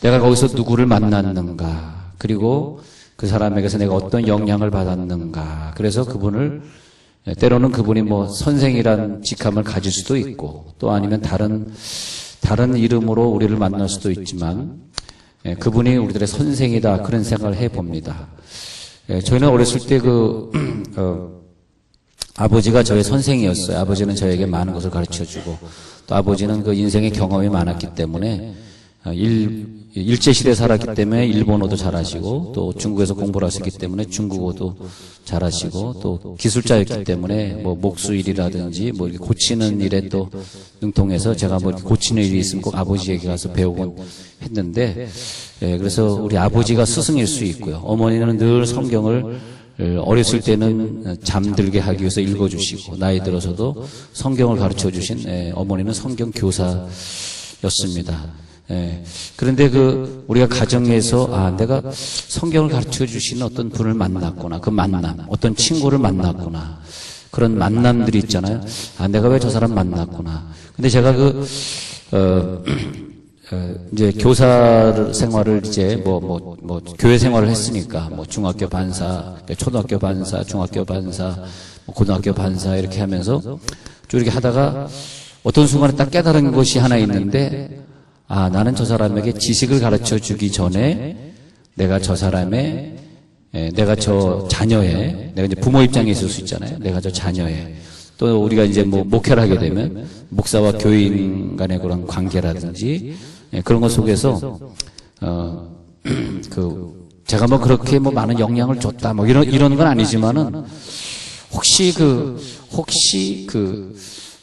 내가 거기서 누구를 만났는가, 그리고 그 사람에게서 내가 어떤 영향을 받았는가. 그래서 그분을 때로는 그분이 뭐 선생이란 직함을 가질 수도 있고 또 아니면 다른 다른 이름으로 우리를 만날 수도 있지만 예, 그분이 우리들의 선생이다 그런 생각을 해 봅니다. 예, 저희는 어렸을 때그 어, 아버지가 저의 선생이었어요. 아버지는 저에게 많은 것을 가르쳐 주고 또 아버지는 그 인생의 경험이 많았기 때문에 어, 일, 일제시대에 살았기 때문에 일본어도 잘하시고 또 중국에서 공부를 하셨기 때문에 중국어도 잘하시고 또 기술자였기 때문에 뭐 목수일이라든지 뭐 이렇게 고치는 일에 또 능통해서 제가 뭐 고치는 일이 있으면 꼭 아버지에게 가서 배우곤 했는데 예, 그래서 우리 아버지가 스승일 수 있고요. 어머니는 늘 성경을 어렸을 때는 잠들게 하기 위해서 읽어주시고 나이 들어서도 성경을 가르쳐 주신 예, 어머니는 성경 교사였습니다. 예. 그런데 그 우리가 가정에서 아 내가 성경을 가르쳐 주시는 어떤 분을 만났구나 그 만남 어떤 친구를 만났구나 그런 만남들이 있잖아요. 아 내가 왜 저 사람 만났구나. 근데 제가 그 어, 어, 이제 교사 생활을 이제 뭐, 뭐, 뭐, 교회 생활을 했으니까, 뭐, 중학교 반사, 초등학교 반사, 중학교 반사, 뭐 고등학교 반사, 이렇게 하면서 쭉 이렇게 하다가 어떤 순간에 딱 깨달은 것이 하나 있는데, 아, 나는 저 사람에게 지식을 가르쳐 주기 전에 내가 저 사람의, 에, 내가 저 자녀의, 내가 이제 부모 입장에 있을 수 있잖아요. 내가 저 자녀의, 또 우리가 이제 뭐 목회를 하게 되면 목사와 교인 간의 그런 관계라든지 예, 그런 것 속에서 어, 그 제가 뭐 그렇게 뭐 많은 영향을 줬다 뭐 이런 이런 건 아니지만은 혹시 그 혹시 그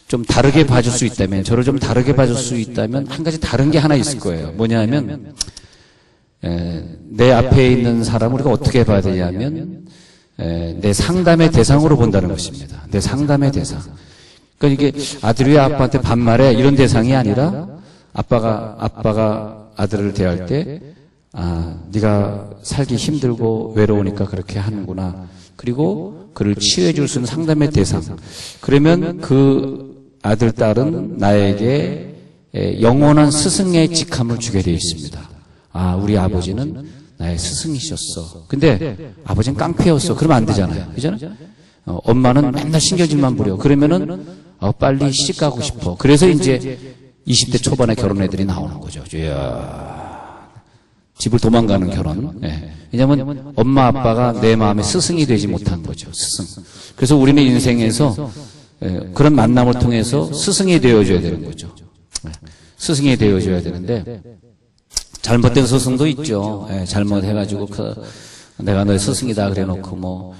좀 다르게 봐줄 수 있다면 저를 좀 다르게 봐줄 수 있다면 한 가지 다른 게 하나 있을 거예요. 뭐냐면 에, 내 앞에 있는 사람을 우리가 어떻게 봐야 되냐면 에, 내 상담의 대상으로 본다는 것입니다. 내 상담의 대상. 그러니까 이게 아들이 아빠한테 반말해 이런 대상이 아니라 아빠가 아빠가 아들을 대할 때 아, 네가 살기 힘들고 외로우니까 그렇게 하는구나. 그리고 그를 치유해 줄 수 있는 상담의 대상. 그러면 그 아들 딸은 나에게 영원한 스승의 직함을 주게 되어 있습니다. 아, 우리 아버지는 나의 스승이셨어. 근데 아버지는 깡패였어. 그러면 안 되잖아요. 그잖아요? 어, 엄마는 맨날 신경질만 부려. 그러면은 어, 빨리 시집 가고 싶어. 그래서 이제 20대 초반에 결혼 애들이 나오는 거죠. 이야, 집을 도망가는 결혼. 예. 왜냐하면 엄마 아빠가 내 마음의 스승이 되지 못한 거죠. 스승. 그래서 우리는 인생에서 예, 그런 만남을 통해서 스승이 되어줘야 되는 거죠. 예. 스승이 되어줘야 되는데 잘못된 스승도 있죠. 예, 잘못해가지고 그 내가 너의 스승이다 그래놓고 뭐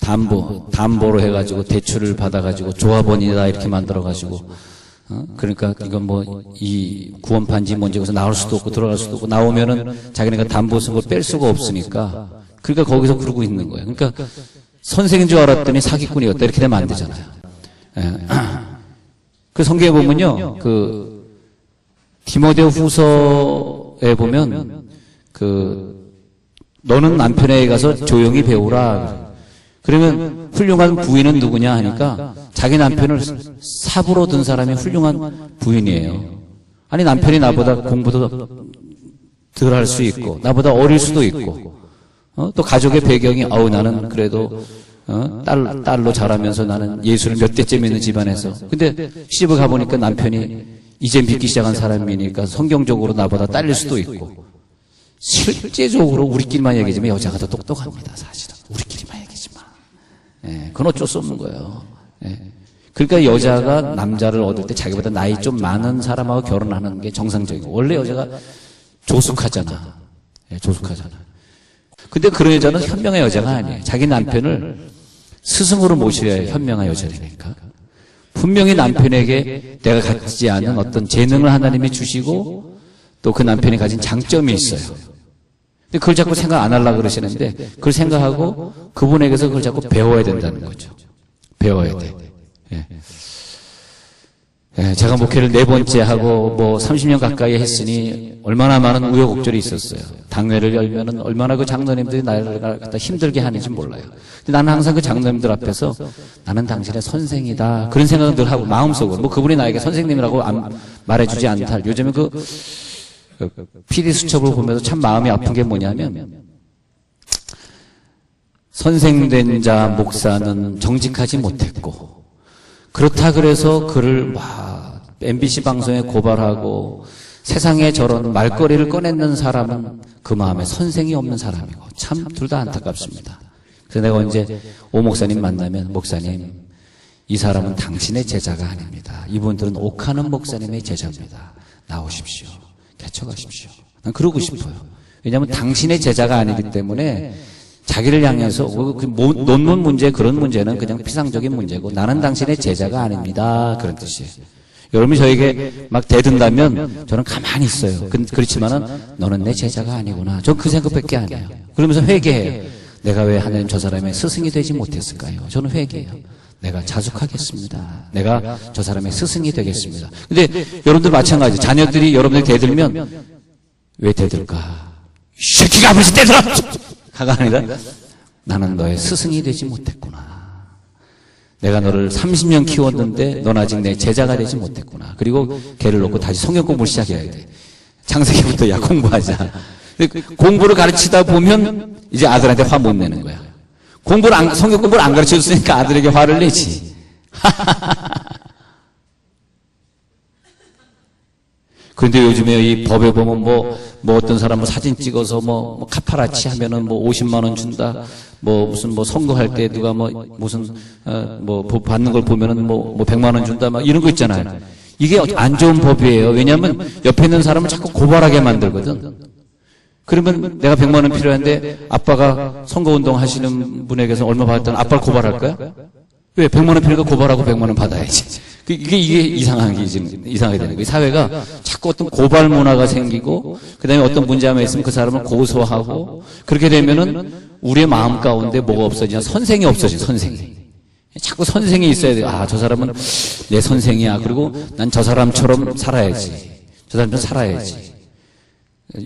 담보 담보로 해가지고 대출을 받아가지고 조합원이다 이렇게 만들어가지고 어? 그러니까 이건 뭐 이 구원 판지 뭔지 거기서 나올 수도 없고 들어갈 수도 없고 나오면은 자기네가 담보 쓴 걸 뺄 수가 없으니까 그러니까 거기서 그러고 있는 거예요. 그러니까 선생인 줄 알았더니 사기꾼이었다 이렇게 되면 안 되잖아요. 예. 그 성경에 보면요, 그 디모데후 후서에 보면 그 너는 남편에게 가서 조용히 배우라. 그러면 훌륭한 부인은 누구냐 하니까 자기 남편을 사부로 둔 사람이 훌륭한 부인이에요. 아니 남편이 나보다 공부도 덜 할 수 있고 나보다 어릴 수도 있고 어? 또 가족의 배경이 어우 나는 그래도 어? 딸, 딸로 자라면서 나는 예수를 몇 대째 믿는 집안에서 근데 시집을 가보니까 남편이 이제 믿기 시작한 사람이니까 성경적으로 나보다 딸릴 수도 있고 실제적으로 우리끼리만 얘기하지만 여자가 더 똑똑합니다 사실은 우리끼리만 얘기지만 예, 그건 어쩔 수 없는 거예요 예. 그러니까 여자가 남자를 얻을 때 자기보다 나이 좀 많은 사람하고 결혼하는 게 정상적이고 원래 여자가 조숙하잖아. 예, 조숙하잖아. 근데 그런 여자는 현명한 여자가 아니에요. 자기 남편을 스승으로 모셔야 현명한 여자라니까. 분명히 남편에게 내가 갖지 않은 어떤 재능을 하나님이 주시고 또 그 남편이 가진 장점이 있어요. 근데 그걸 자꾸 생각 안 하려고 그러시는데 그걸 생각하고 그분에게서 그걸 자꾸 배워야 된다는 거죠. 배워야 돼. 예. 예, 제가 목회를 네 번째 하고 뭐 30년 가까이 했으니 얼마나 많은 우여곡절이 있었어요. 당회를 열면은 얼마나 그 장로님들이 나를 갖다 힘들게 하는지 몰라요. 근데 나는 항상 그 장로님들 앞에서 나는 당신의 선생이다. 그런 생각을 늘 하고 마음속으로 뭐 그분이 나에게 선생님이라고 안, 말해주지 않다. 요즘에 그그 PD 수첩을 보면서 참 마음이 아픈 게 뭐냐면 선생된 자 목사는 정직하지 못했고 그렇다 그래서 그를 막 MBC 방송에 고발하고 세상에 저런 말거리를 꺼내는 사람은 그 마음에 선생이 없는 사람이고 참 둘 다 안타깝습니다. 그래서 내가 언제 오 목사님 만나면 목사님 이 사람은 당신의 제자가 아닙니다. 이분들은 옥하는 목사님의 제자입니다. 나오십시오. 개척하십시오. 난 그러고 싶어요. 왜냐하면 당신의 제자가 아니기 때문에 자기를 향해서 그 모- 논문 문제 그런 문제는 그냥 피상적인 문제고 나는 당신의 제자가 아닙니다. 그런 뜻이에요. 여러분이 저에게 막 대든다면 저는 가만히 있어요. 그, 그렇지만은 너는 내 제자가 아니구나. 전 그 생각밖에 안 해요. 그러면서 회개해요. 내가 왜 하나님 저 사람의 스승이 되지 못했을까요? 저는 회개해요. 내가 자숙하겠습니다. 내가 저 사람의 스승이 되겠습니다. 근데 여러분들 마찬가지. 자녀들이 여러분들 대들면 왜 대들까? 이 새끼가 아버지 대들어! 아니라 나는 너의 스승이 되지 못했구나. 내가 너를 30년 키웠는데 넌 아직 내 제자가 되지 못했구나. 그리고 걔를 놓고 다시 성경 공부를 시작해야 돼. 창세기부터 야 공부하자. 공부를 가르치다 보면 이제 아들한테 화 못 내는 거야. 공부를 안, 성경 공부를 안 가르쳐 줬으니까 아들에게 화를 내지. 그런데 요즘에 이 법에 보면 뭐, 뭐 어떤 사람은 사진 찍어서 뭐, 뭐 카파라치 하면은 뭐 50만 원 준다. 뭐 무슨 뭐 선거할 때 누가 뭐 무슨, 어, 뭐 보- 받는 걸 보면은 뭐, 뭐 100만 원 준다. 막 이런 거 있잖아요. 이게 안 좋은 법이에요. 왜냐하면 옆에 있는 사람을 자꾸 고발하게 만들거든. 그러면 내가 100만 원 필요한데 아빠가 선거운동 하시는 분에게서 얼마 받았다는 아빠를 고발할 거야? 왜? 100만 원 필요가 고발하고 100만 원 받아야지. 그- 이게, 이게 이상한 게 지금 이상하게 되는 거예요. 사회가 자꾸 어떤 고발 문화가 생기고, 그 다음에 어떤 문제가 있으면 그 사람을 고소하고, 그렇게 되면은 우리의 마음 가운데 뭐가 없어지냐? 선생이 없어져, 선생이. 자꾸 선생이 있어야 돼. 아, 저 사람은 내 선생이야. 그리고 난 저 사람처럼 살아야지. 저 사람처럼 살아야지.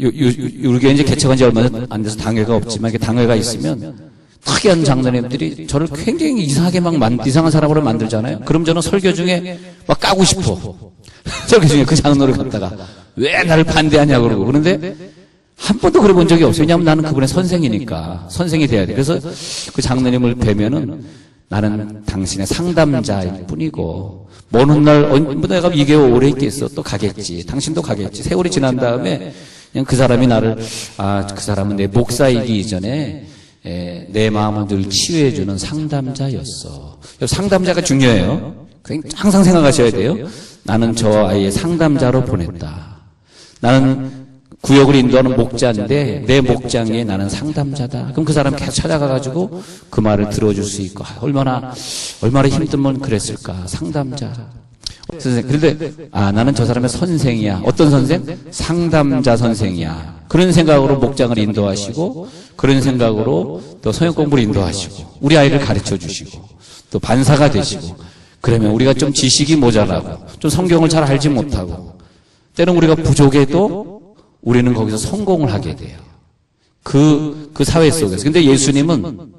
요, 요, 요, 우리 교회 이제 개척한 지 얼마 안 돼서 당회가 없지만, 이렇게 당회가 있으면, 특이한 장로님들이 저를 굉장히 이상하게 막 만, 이상한 사람으로 만들잖아요. 그럼 저는 설교 중에 막 까고 싶어. 설교 중에 그 장로를 갖다가 왜 나를 반대하냐고 그러고. 그런데 한 번도 그래 본 적이 없어요. 왜냐하면 나는 그분의 선생이니까. 선생이 돼야 돼. 그래서 그 장로님을 뵈면은 나는 당신의 상담자일 뿐이고, 먼 훗날, 언- 뭐 내가 2개월 오래 있겠어. 또 가겠지. 당신도 가겠지. 세월이 지난 다음에 그냥 그 사람이 나를, 아, 그 사람은 내 목사이기 이전에 에, 내 마음을 늘 치유해주는 상담자였어. 상담자가 중요해요. 항상 생각하셔야 돼요. 나는 저 아이의 상담자로 보냈다. 나는 구역을 인도하는 목자인데 내 목장에 나는 상담자다. 그럼 그 사람 계속 찾아가가지고 그 말을 들어줄 수 있고 아, 얼마나 얼마나 힘들면 그랬을까 상담자. 선생 그런데 아 나는 저 사람의 선생이야. 어떤 선생? 상담자 선생이야. 그런 생각으로 목장을 인도하시고 그런 생각으로 또 성역 공부를 인도하시고 우리 아이를 가르쳐 주시고 또 반사가 되시고 그러면 우리가 좀 지식이 모자라고 좀 성경을 잘 알지 못하고 때는 우리가 부족해도 우리는 거기서 성공을 하게 돼요. 그, 그 사회 속에서. 근데 예수님은,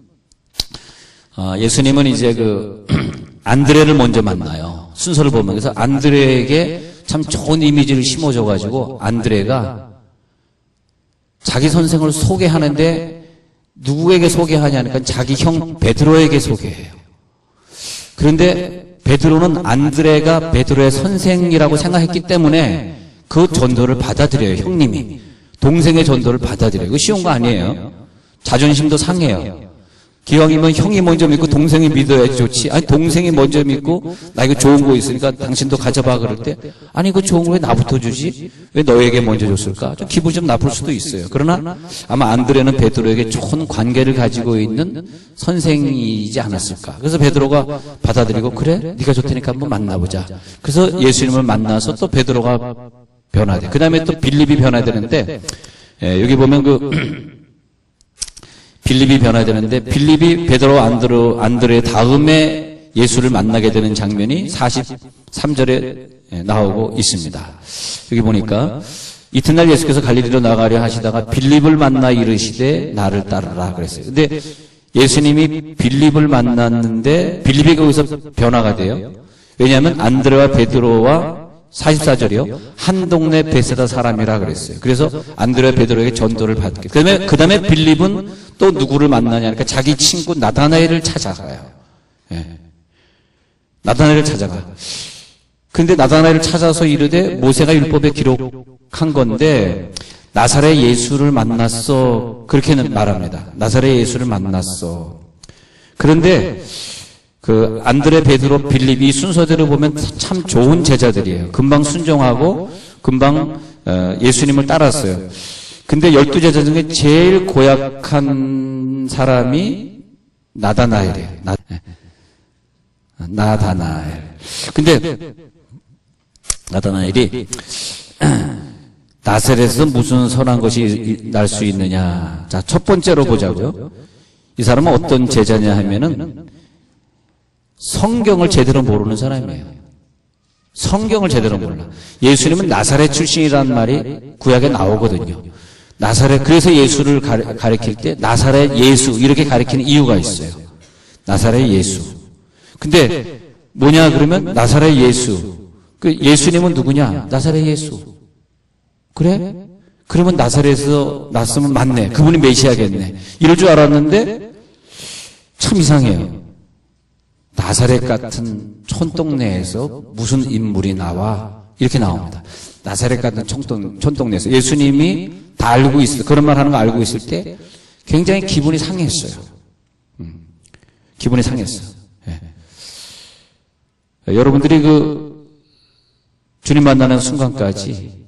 아, 예수님은 이제 그, 안드레를 먼저 만나요. 순서를 보면. 그래서 안드레에게 참 좋은 이미지를 심어줘가지고, 안드레가 자기 선생을 소개하는데, 누구에게 소개하냐니까 자기 형 베드로에게 소개해요. 그런데 베드로는 안드레가 베드로의 선생이라고 생각했기 때문에 그 전도를 받아들여요, 형님이. 동생의 전도를 받아들여요. 이거 쉬운 거 아니에요. 자존심도 상해요. 기왕이면 형이 먼저 믿고 동생이 믿어야지 좋지. 아니, 동생이 먼저 믿고, 나 이거 좋은 거 있으니까 당신도 가져봐 그럴 때, 아니, 이거 좋은 거 왜 나부터 주지? 왜 너에게 먼저 줬을까? 좀 기분 좀 나쁠 수도 있어요. 그러나 아마 안드레는 베드로에게 좋은 관계를 가지고 있는 선생이지 않았을까. 그래서 베드로가 받아들이고, 그래? 네가 좋다니까 한번 만나보자. 그래서 예수님을 만나서 또 베드로가 변화돼. 그 다음에 또 빌립이 변화되는데, 예, 여기 보면 그, 빌립이 변화되는데 빌립이 베드로 안드로 안드레 다음에 예수를 만나게 되는 장면이 43절에 나오고 있습니다. 여기 보니까 이튿날 예수께서 갈릴리로 나가려 하시다가 빌립을 만나 이르시되 나를 따르라 그랬어요. 근데 예수님이 빌립을 만났는데 빌립이 거기서 변화가 돼요. 왜냐하면 안드레와 베드로와 44절이요. 한 동네 베세다 사람이라 그랬어요. 그래서 안드레 베드로에게 전도를 받게. 그다음에 그다음에 빌립은 또 누구를 만나냐 그러니까 자기 친구 나다나엘을 찾아가요. 예. 나다나엘을 찾아가. 근데 나다나엘을 찾아서 이르되 모세가 율법에 기록한 건데 나사렛 예수를 만났어. 그렇게는 말합니다. 나사렛 예수를 만났어. 그런데 그 안드레 베드로 빌립 이 순서대로 보면 참 좋은 제자들이에요. 금방 순종하고 금방 어, 예수님을 따랐어요. 근데 열두 제자 중에 제일 고약한 사람이 나다나엘이에요. 나, 나다나엘. 근데 나다나엘이 나셀에서 무슨 선한 것이 날 수 있느냐. 자, 첫 번째로 보자고요. 이 사람은 어떤 제자냐 하면은 성경을 제대로 모르는 사람이에요. 성경을 제대로 몰라. 예수님은 나사렛 출신이라는 말이 구약에 나오거든요. 나사렛, 그래서 예수를 가리킬 때 나사렛 예수 이렇게 가리키는 이유가 있어요. 나사렛 예수. 근데 뭐냐 그러면 나사렛 예수. 그 예수님은 누구냐? 나사렛 예수. 그래? 그러면 나사렛에서 났으면 맞네. 그분이 메시아겠네. 이럴 줄 알았는데 참 이상해요. 나사렛 같은 촌동네에서 무슨 인물이 나와 이렇게 나옵니다. 나사렛 같은 촌동, 촌동네에서 예수님이 다 알고 있어 그런 말 하는 거 알고 있을 때 굉장히 기분이 상했어요. 음, 기분이 상했어. 예. 여러분들이 그 주님 만나는 순간까지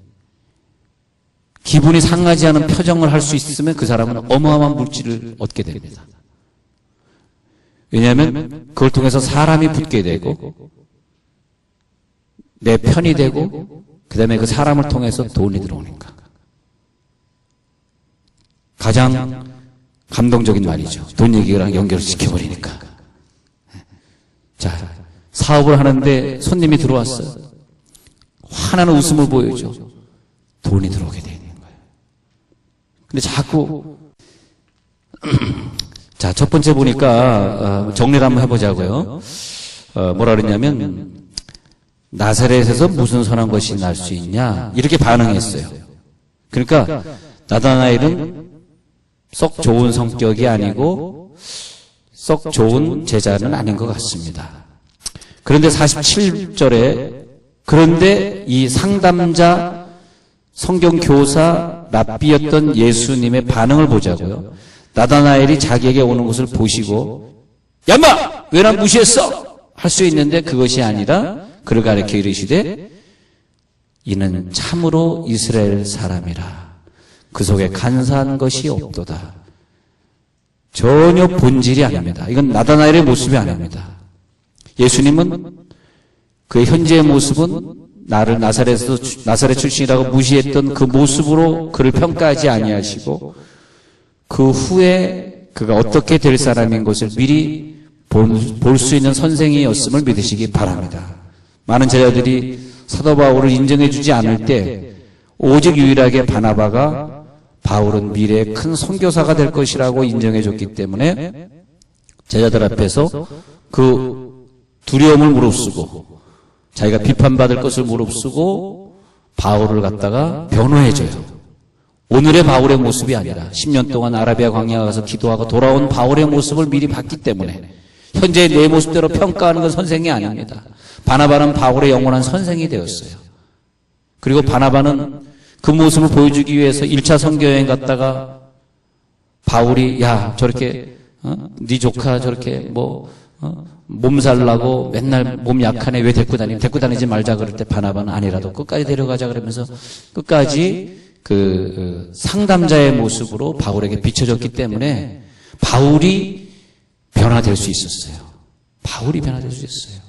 기분이 상하지 않은 표정을 할 수 있으면 그 사람은 어마어마한 물질을 얻게 됩니다. 왜냐하면 그걸 통해서 사람이 붙게 되고 내 편이 되고 그 다음에 그 사람을 통해서 돈이 들어오니까 가장 감동적인 말이죠. 돈 얘기랑 연결을 시켜버리니까. 자, 사업을 하는데 손님이 들어왔어요. 환한 웃음을 보여줘. 돈이 들어오게 되는 거예요. 근데 자꾸 자, 첫 번째 보니까 어, 정리를 한번 해보자고요. 어, 뭐라 그랬냐면 나사렛에서 무슨 선한 것이 날 수 있냐 이렇게 반응했어요. 그러니까 나다나엘은 썩 좋은 성격이 아니고 썩 좋은 제자는 아닌 것 같습니다. 그런데 47절에 그런데 이 상담자 성경 교사 랍비였던 예수님의 반응을 보자고요. 나다나엘이 자기에게 오는 것을 보시고 야마 왜난 무시했어 할 수 있는데 그것이 아니라 그를 가르쳐 이르시되 이는 참으로 이스라엘 사람이라. 그 속에 간사한 것이 없도다. 전혀 본질이 아닙니다. 이건 나다나엘의 모습이 아닙니다. 예수님은 그의 현재의 모습은 나를 나사렛에서 나사렛 출신이라고 무시했던 그 모습으로 그를 평가하지 아니하시고 그 후에 그가 어떻게 될 사람인 것을 미리 볼 수 있는 선생이었음을 믿으시기 바랍니다. 많은 제자들이 사도 바울을 인정해 주지 않을 때 오직 유일하게 바나바가 바울은 미래에 큰 선교사가 될 것이라고 인정해 줬기 때문에 제자들 앞에서 그 두려움을 무릅쓰고 자기가 비판받을 것을 무릅쓰고 바울을 갖다가 변호해줘요. 오늘의 바울의 모습이 아니라 10년 동안 아라비아 광야 가서 기도하고 돌아온 바울의 모습을 미리 봤기 때문에 현재 내 모습대로 평가하는 건 선생이 아닙니다. 바나바는 바울의 영원한 선생이 되었어요. 그리고 바나바는 그 모습을 보여주기 위해서 1차 선교여행 갔다가 바울이 야 저렇게 어? 네 조카 저렇게 뭐 어? 몸살나고 맨날 몸 약하네 왜 데리고 다니 데리고 다니지 말자 그럴 때 바나바는 아니라도 끝까지 데려가자 그러면서 끝까지 그, 그 상담자의 모습으로 바울에게 비춰졌기 때문에 바울이 변화될 수 있었어요. 바울이 변화될 수 있어요.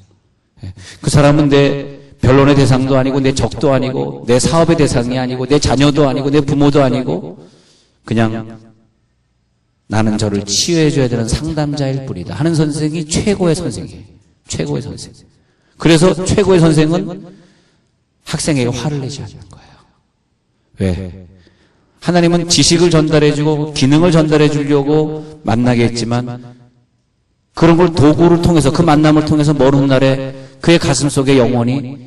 예. 그 사람은 내 변론의 대상도 아니고 내 적도 아니고 내 사업의 대상이 아니고 내 자녀도 아니고 내 부모도 아니고 그냥 나는 저를 치유해 줘야 되는 상담자일 뿐이다 하는 선생이 최고의 선생이에요. 최고의 선생. 그래서 최고의 선생은 학생에게 화를 내지 않는 거예요. 왜? 하나님은 지식을 전달해주고 기능을 전달해 주려고 만나게 했지만 그런 걸 도구를 통해서 그 만남을 통해서 먼 훗날에 그의 가슴 속에 영원히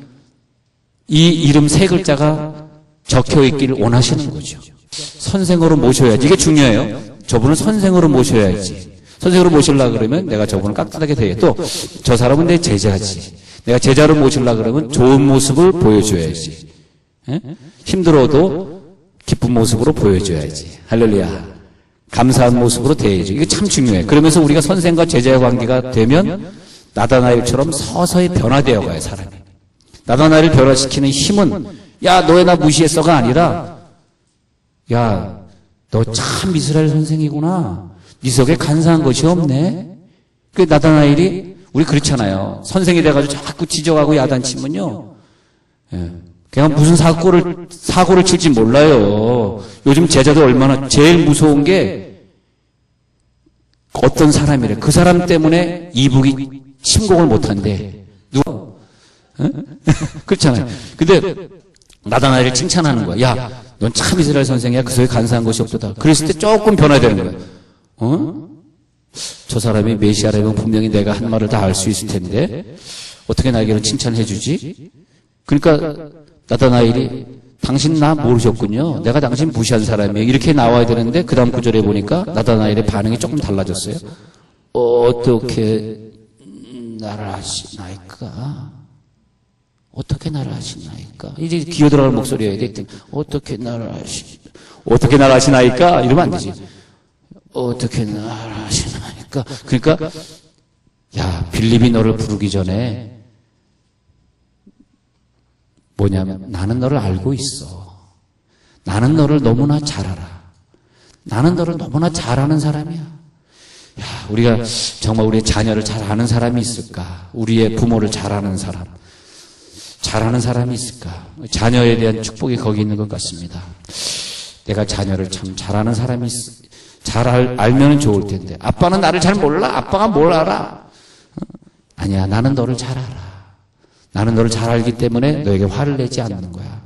이 이름 세 글자가 적혀 있기를 원하시는 거죠. 선생으로 모셔야지. 이게 중요해요. 저분을 선생으로 모셔야지. 선생으로 모시려 그러면 내가 저분을 깍듯하게 대해. 또, 저 사람은 내 제자지. 내가 제자로 모시려 그러면 좋은 모습을 보여줘야지. 예? 힘들어도 기쁜 모습으로 보여줘야지. 할렐루야. 감사한 모습으로 대해야지. 이게 참 중요해. 그러면서 우리가 선생과 제자의 관계가 되면 나다나엘처럼 서서히 변화되어 가요, 사람이. 나다나엘을 변화시키는 힘은 야, 너왜 나 무시했어가 아니라 야, 너 참 이스라엘 선생이구나. 네 속에 간사한 것이 없네. 그 나다나엘이 우리 그렇잖아요. 선생이 돼가지고 자꾸 지적하고 야단치면요. 예. 그냥 무슨 사고를 사고를 칠지 몰라요. 요즘 제자도 얼마나 제일 무서운 게 어떤 사람이래. 그 사람 때문에 이북이 침공을 못한대. 누가? 어? 그렇잖아요. 근데 나다나엘을 칭찬하는 거야. 야, 넌 참 이스라엘 선생이야. 그 속에 간사한 것이 없도다. 그랬을 때 조금 변화되는 거야. 어? 저 사람이 메시아라면 분명히 내가 한 말을 다 알 수 있을 텐데 어떻게 나에게는 칭찬해 주지? 그러니까 나다나엘이 당신 나 모르셨군요. 내가 당신 무시한 사람이에요. 이렇게 나와야 되는데 그 다음 구절에 보니까 나다나엘의 반응이 조금 달라졌어요. 어떻게 나를 아시나이까? 어떻게 나를 아시나이까? 이제 기어 들어갈 목소리여야 돼. 어떻게 나를 아시, 어떻게 나를 아시나이까? 이러면 안 되지. 어떻게 나를 아시나이까? 그러니까, 야, 빌립이 너를 부르기 전에 뭐냐면 나는 너를 알고 있어. 나는 너를 너무나 잘 알아. 나는 너를 너무나 잘 아는 사람이야. 야, 우리가 정말 우리의 자녀를 잘 아는 사람이 있을까? 우리의 부모를 잘 아는 사람. 잘하는 사람이 있을까? 자녀에 대한 축복이 거기 있는 것 같습니다. 내가 자녀를 참 잘하는 사람이 있, 잘 알, 알면 좋을 텐데. 아빠는 나를 잘 몰라. 아빠가 뭘 알아? 아니야. 나는 너를 잘 알아. 나는 너를 잘 알기 때문에 너에게 화를 내지 않는 거야.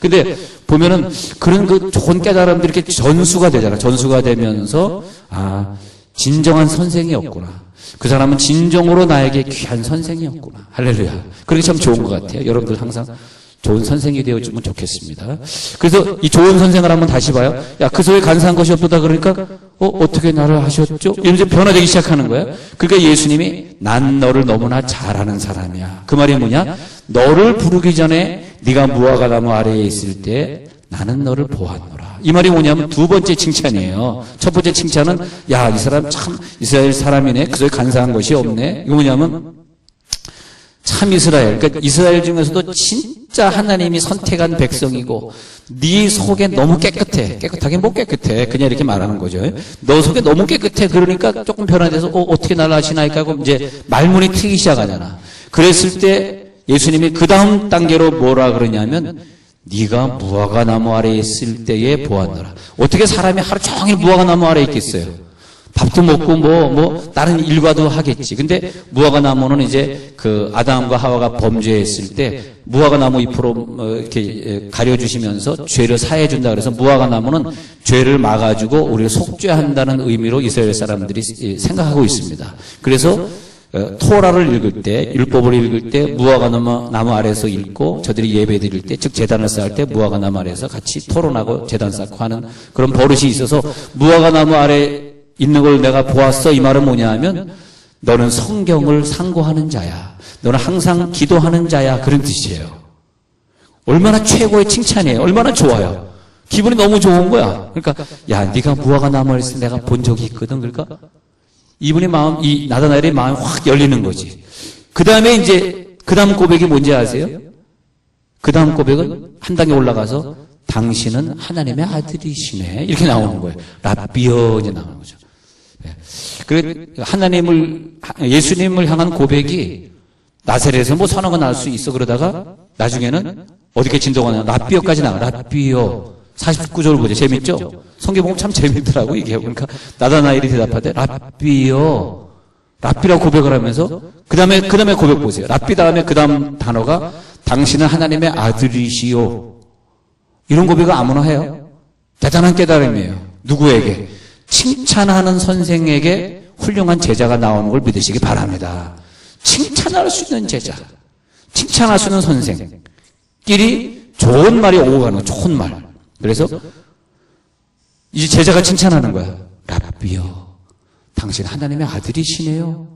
근데 보면은 그런 그 좋은 깨달음들이 이렇게 전수가 되잖아. 전수가 되면서 아 진정한 선생이었구나. 그 사람은 진정으로 나에게 귀한 선생이었구나. 할렐루야. 그렇게 참 좋은 것 같아요. 여러분들 항상 좋은 선생이 되어주면 좋겠습니다. 그래서 이 좋은 선생을 한번 다시 봐요. 야, 그 속에 간사한 것이 없다 그러니까, 어, 어떻게 나를 하셨죠? 이러면서 변화되기 시작하는 거예요. 그러니까 예수님이 난 너를 너무나 잘하는 사람이야. 그 말이 뭐냐? 너를 부르기 전에 네가 무화과 나무 아래에 있을 때 나는 너를 보았노라. 이 말이 뭐냐면 두 번째 칭찬이에요. 첫 번째 칭찬은 야, 이 사람 참 이스라엘 사람이네. 그 속에 간사한 것이 없네. 이거 뭐냐면 참 이스라엘. 그러니까 이스라엘 중에서도 진짜 하나님이 선택한 백성이고 네 속에 너무 깨끗해. 깨끗하긴 못 깨끗해. 그냥 이렇게 말하는 거죠. 너 속에 너무 깨끗해. 그러니까 조금 변화돼서 어, 어떻게 나를 아시나이까 하고 이제 말문이 트기 시작하잖아. 그랬을 때 예수님이 그 다음 단계로 뭐라 그러냐면 네가 무화과 나무 아래에 있을 때에 보았노라. 어떻게 사람이 하루 종일 무화과 나무 아래에 있겠어요? 밥도 먹고 뭐, 뭐, 다른 일과도 하겠지. 근데 무화과 나무는 이제 그 아담과 하와가 범죄했을 때 무화과 나무 잎으로 뭐 이렇게 가려주시면서 죄를 사해준다 그래서 무화과 나무는 죄를 막아주고 우리를 속죄한다는 의미로 이스라엘 사람들이 생각하고 있습니다. 그래서 어, 토라를 읽을 때, 율법을 읽을 때 무화과 나무, 나무 아래에서 읽고 저들이 예배 드릴 때, 즉 재단을 쌓을 때 무화과 나무 아래에서 같이 토론하고 재단 쌓고 하는 그런 버릇이 있어서 무화과 나무 아래 있는 걸 내가 보았어. 이 말은 뭐냐 하면 너는 성경을 상고하는 자야. 너는 항상 기도하는 자야. 그런 뜻이에요. 얼마나 최고의 칭찬이에요. 얼마나 좋아요. 기분이 너무 좋은 거야. 그러니까 야, 네가 무화과 나무를 내가 본 적이 있거든. 그러니까 이분의 마음, 이 나다나엘의 마음이 확 열리는 거지. 그 다음에 이제, 그 다음 고백이 뭔지 아세요? 그 다음 고백은 한 단계 올라가서 당신은 하나님의 아들이시네. 이렇게 나오는 거예요. 라비어 이제 나오는 거죠. 네. 그 하나님을, 예수님을 향한 고백이 나세렛에서 뭐 선언가 날수 있어. 그러다가 나중에는 진도가 나 라비어까지 나와. 라비어. 49절 보죠. 재밌죠? 성경 보면 참 재밌더라고, 이게. 그러니까, 나다나엘이 대답하되, 라삐요. 라삐라고 고백을 하면서, 그 다음에, 그 다음에 고백 보세요. 라삐 다음에 그 다음 단어가, 당신은 하나님의 아들이시요. 이런 고백을 아무나 해요. 대단한 깨달음이에요. 누구에게? 칭찬하는 선생에게 훌륭한 제자가 나오는 걸 믿으시기 바랍니다. 칭찬할 수 있는 제자. 칭찬할 수 있는 선생끼리 좋은 말이 오고 가는. 좋은 말. 그래서 이제 제자가 칭찬하는 거야. 라비요. 당신 하나님의 아들이시네요.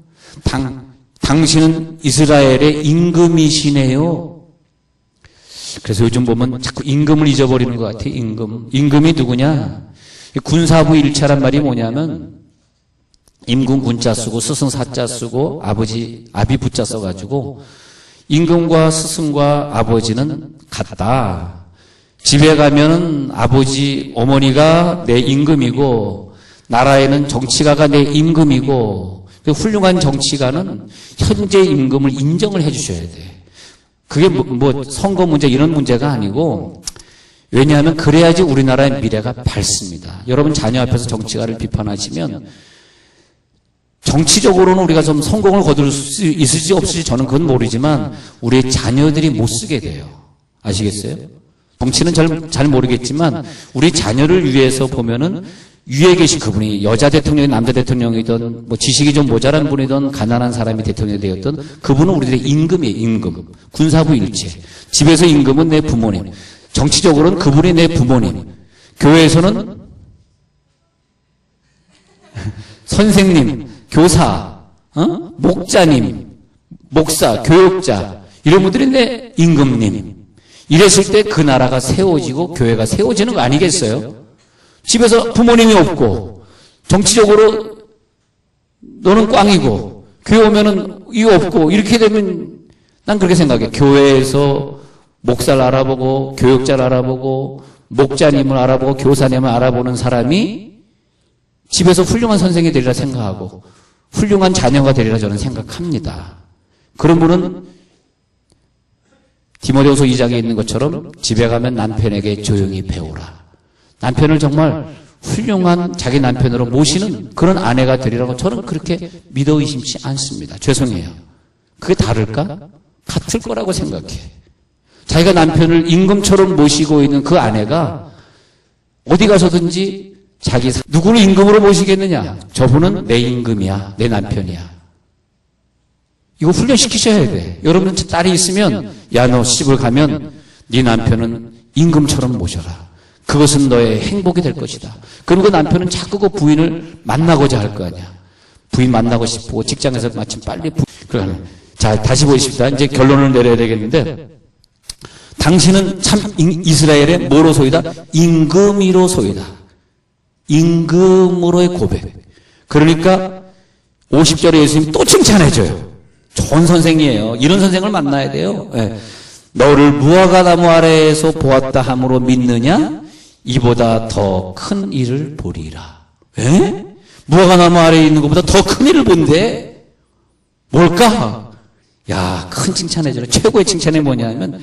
당, 당신은 이스라엘의 임금이시네요. 그래서 요즘 보면 자꾸 임금을 잊어버리는 것 같아, 임금. 임금이 누구냐? 군사부 일차란 말이 뭐냐면, 임금 군자 쓰고 스승 사자 쓰고 아버지 아비 부자 써가지고 임금과 스승과 아버지는 같다. 집에 가면은 아버지 어머니가 내 임금이고 나라에는 정치가가 내 임금이고 그 훌륭한 정치가는 현재 임금을 인정을 해주셔야 돼. 그게 뭐, 뭐 선거 문제 이런 문제가 아니고 왜냐하면 그래야지 우리나라의 미래가 밝습니다. 여러분 자녀 앞에서 정치가를 비판하시면 정치적으로는 우리가 좀 성공을 거둘 수 있을지 없을지 저는 그건 모르지만 우리의 자녀들이 못 쓰게 돼요. 아시겠어요? 정치는 잘, 잘 모르겠지만 우리 자녀를 위해서 보면은 위에 계신 그분이 여자 대통령이 남자 대통령이든 뭐 지식이 좀 모자란 분이든 가난한 사람이 대통령이 되었든 그분은 우리들의 임금이에요, 임금. 군사부 일체. 집에서 임금은 내 부모님. 정치적으로는 그분이 내 부모님. 교회에서는 선생님, 교사, 어? 목자님, 목사, 교육자 이런 분들이 내 임금님. 이랬을 때 그 나라가 세워지고 교회가 세워지는 거 아니겠어요? 집에서 부모님이 없고 정치적으로 너는 꽝이고 교회 오면은 이유 없고 이렇게 되면 난 그렇게 생각해. 교회에서 목사를 알아보고 교육자를 알아보고 목자님을 알아보고 교사님을 알아보는 사람이 집에서 훌륭한 선생이 되리라 생각하고 훌륭한 자녀가 되리라 저는 생각합니다. 그런 분은 디모데후서 2장에 있는 것처럼 집에 가면 남편에게 조용히 배우라. 남편을 정말 훌륭한 자기 남편으로 모시는 그런 아내가 되리라고 저는 그렇게 믿어 의심치 않습니다. 죄송해요. 그게 다를까? 같을 거라고 생각해. 자기가 남편을 임금처럼 모시고 있는 그 아내가 어디 가서든지 자기 누구를 임금으로 모시겠느냐? 저분은 내 임금이야, 내 남편이야. 이거 훈련시키셔야 돼. 여러분 딸이 있으면 야 너 시집을 가면 네 남편은 임금처럼 모셔라. 그것은 너의 행복이 될 것이다. 그리고 그 남편은 자꾸 그 부인을 만나고자 할 거 아니야. 부인 만나고 싶고 직장에서 마침 빨리 부... 그러면 자 다시 보십시다. 이제 결론을 내려야 되겠는데 당신은 참 이스라엘의 뭐로 소이다? 임금이로 소이다. 임금으로의 고백. 그러니까 50절에 예수님이 또 칭찬해줘요. 좋은 선생이에요. 이런 선생을 만나야 돼요. 네. 너를 무화과 나무 아래에서 보았다 함으로 믿느냐? 이보다 더 큰 일을 보리라. 에? 무화과 나무 아래에 있는 것보다 더 큰 일을 본대? 뭘까? 야, 큰 칭찬해줘라. 최고의 칭찬이 뭐냐면,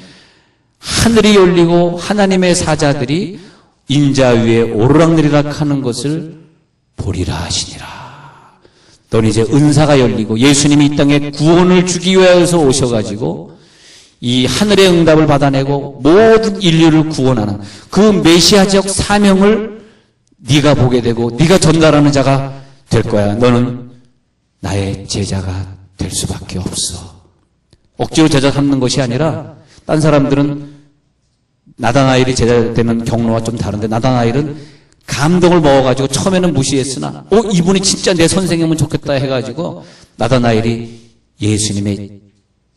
하늘이 열리고 하나님의 사자들이 인자 위에 오르락내리락 하는 것을 보리라 하시니라. 넌 이제 은사가 열리고 예수님이 이 땅에 구원을 주기 위해서 오셔가지고 이 하늘의 응답을 받아내고 모든 인류를 구원하는 그 메시아적 사명을 네가 보게 되고 네가 전달하는 자가 될 거야. 너는 나의 제자가 될 수밖에 없어. 억지로 제자 삼는 것이 아니라 딴 사람들은 나다나일이 제자되는 경로와 좀 다른데 나다나일은 감동을 먹어가지고 처음에는 무시했으나 어 이분이 진짜 내 선생님은 좋겠다 해가지고 나다나일이 예수님의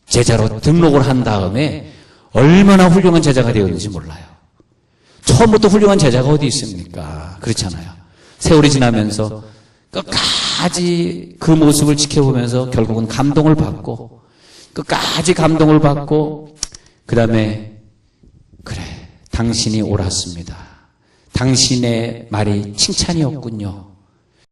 제자로 등록을 한 다음에 얼마나 훌륭한 제자가 되었는지 몰라요. 처음부터 훌륭한 제자가 어디 있습니까? 그렇잖아요. 세월이 지나면서 끝까지 그 모습을 지켜보면서 결국은 감동을 받고 끝까지 감동을 받고 그 다음에 그래 당신이 옳았습니다. 당신의 말이 칭찬이었군요.